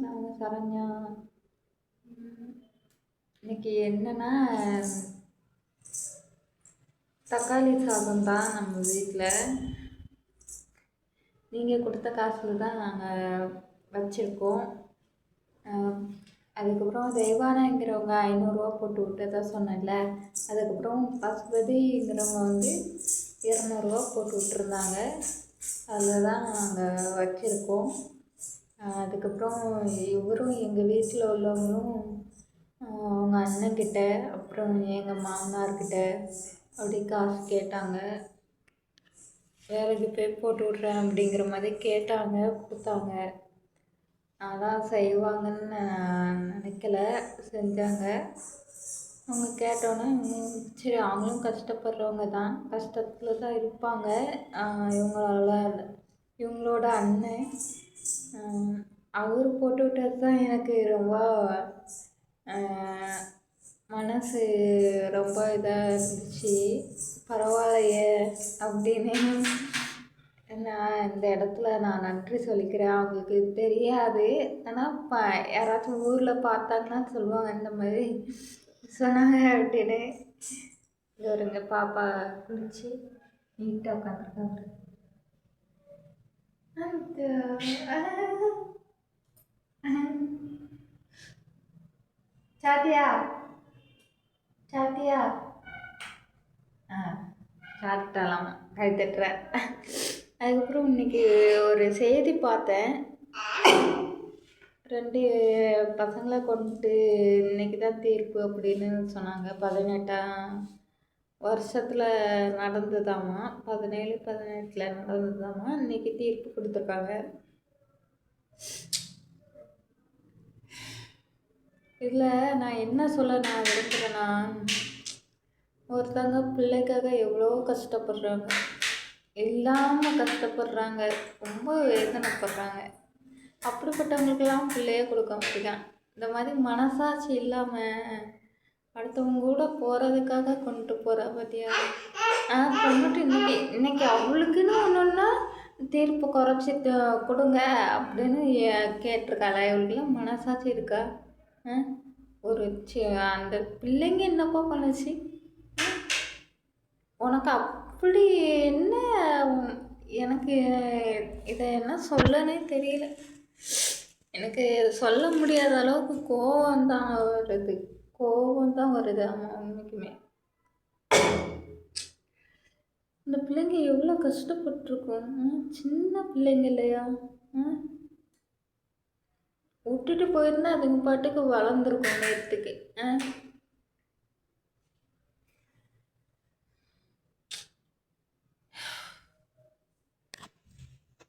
பேசினாங்க சரண்யா. இன்னைக்கு என்னன்னா தக்காளி சாதம் தான் நம்ம வீட்டில் நீங்கள் கொடுத்த காசில் தான் நாங்கள் வச்சுருக்கோம். அதுக்கப்புறம் தெய்வானாங்கிறவங்க ஐநூறுரூவா போட்டு விட்டதா சொன்னேன்ல அதுக்கப்புறம் பசுபதிங்கிறவங்க வந்து இரநூறுவா போட்டு விட்டுருந்தாங்க. அதில் தான் நாங்கள் வச்சுருக்கோம். அதுக்கப்புறம் இவரும் எங்கள் வீட்டில் உள்ளவங்களும் அவங்க அண்ணன்கிட்ட அப்புறம் எங்கள் மாமனார்கிட்ட அப்படி காசு கேட்டாங்க. வேலைக்கு போய் போட்டு விட்றேன் அப்படிங்கிற மாதிரி கேட்டாங்க கொடுத்தாங்க. அதான் செய்வாங்கன்னு நான் நினைக்கல செஞ்சாங்க. அவங்க கேட்டோன்னே சரி அவங்களும் கஷ்டப்படுறவங்க தான் கஷ்டத்தில் தான் இருப்பாங்க இவங்களால இவங்களோட அண்ணன் அவர் போட்டு விட்டது தான் எனக்கு ரொம்ப மனது மனசு ரொம்ப இதாக இருந்துச்சு. பரவாயில்லையே அப்படின்னு நான் இந்த இடத்துல நான் நன்றி சொல்லிக்கிறேன். அவங்களுக்கு தெரியாது. ஆனால் ப யாராச்சும் ஊரில் பார்த்தாங்கன்னா சொல்லுவாங்க இந்த மாதிரி சொன்னாங்க அப்படின்னு. இது வருங்க பாப்பா குளிச்சு நீட்டாக உட்காந்துருக்காங்க. சாட்டியா சாட்டியா ஆ சாப்பிட்டலாம் கை தட்டுறேன் அதுக்கப்புறம் இன்னைக்கு ஒரு செய்தி பார்த்தேன் ரெண்டு பசங்களை கொண்டு இன்னைக்கு தான் தீர்ப்பு அப்படின்னு சொன்னாங்க பதினெட்டாம் வருஷத்தில் நடந்ததாமா? பதினேழு பதினெட்டில் நடந்ததாமா? இன்னைக்கு தீர்ப்பு கொடுத்துருக்காங்க. இதில் நான் என்ன சொல்ல நான் விரும்புகிறேன்னா ஒருத்தங்க பிள்ளைக்காக எவ்வளோ கஷ்டப்படுறாங்க. இல்லாமல் கஷ்டப்படுறாங்க. ரொம்ப வேதனைப்படுறாங்க. அப்படிப்பட்டவங்களுக்கெல்லாம் பிள்ளைய கொடுக்க முடியும் இந்த மாதிரி மனசாட்சி இல்லாமல் அடுத்தவங்க கூட போகிறதுக்காக கொண்டு போகிற பார்த்தியா ஆ கொண்டுட்டு இன்னைக்கு இன்னைக்கு அவளுக்குன்னு ஒன்றுன்னா தீர்ப்பு குறைச்சி கொடுங்க அப்படின்னு ஏ- கேட்டிருக்காளா? இவளுக்குலாம் மனசாட்சி இருக்கா? ஆ ஒரு சி அந்த பிள்ளைங்க என்னப்பா பண்ணுச்சு? உனக்கு அப்படி என்ன எனக்கு இதை என்ன சொல்லனே தெரியல. எனக்கு சொல்ல முடியாத அளவுக்கு கோவம் தான் வருது. கோவம் தான் வருது. ஆமாம் உண்மைக்குமே. இந்த பிள்ளைங்க எவ்வளோ கஷ்டப்பட்டிருக்கும். சின்ன பிள்ளைங்க இல்லையா? விட்டுட்டு போயிருந்தா அதுங்க பாட்டுக்கு வளர்ந்துருக்கும் நேரத்துக்கு. ஆ.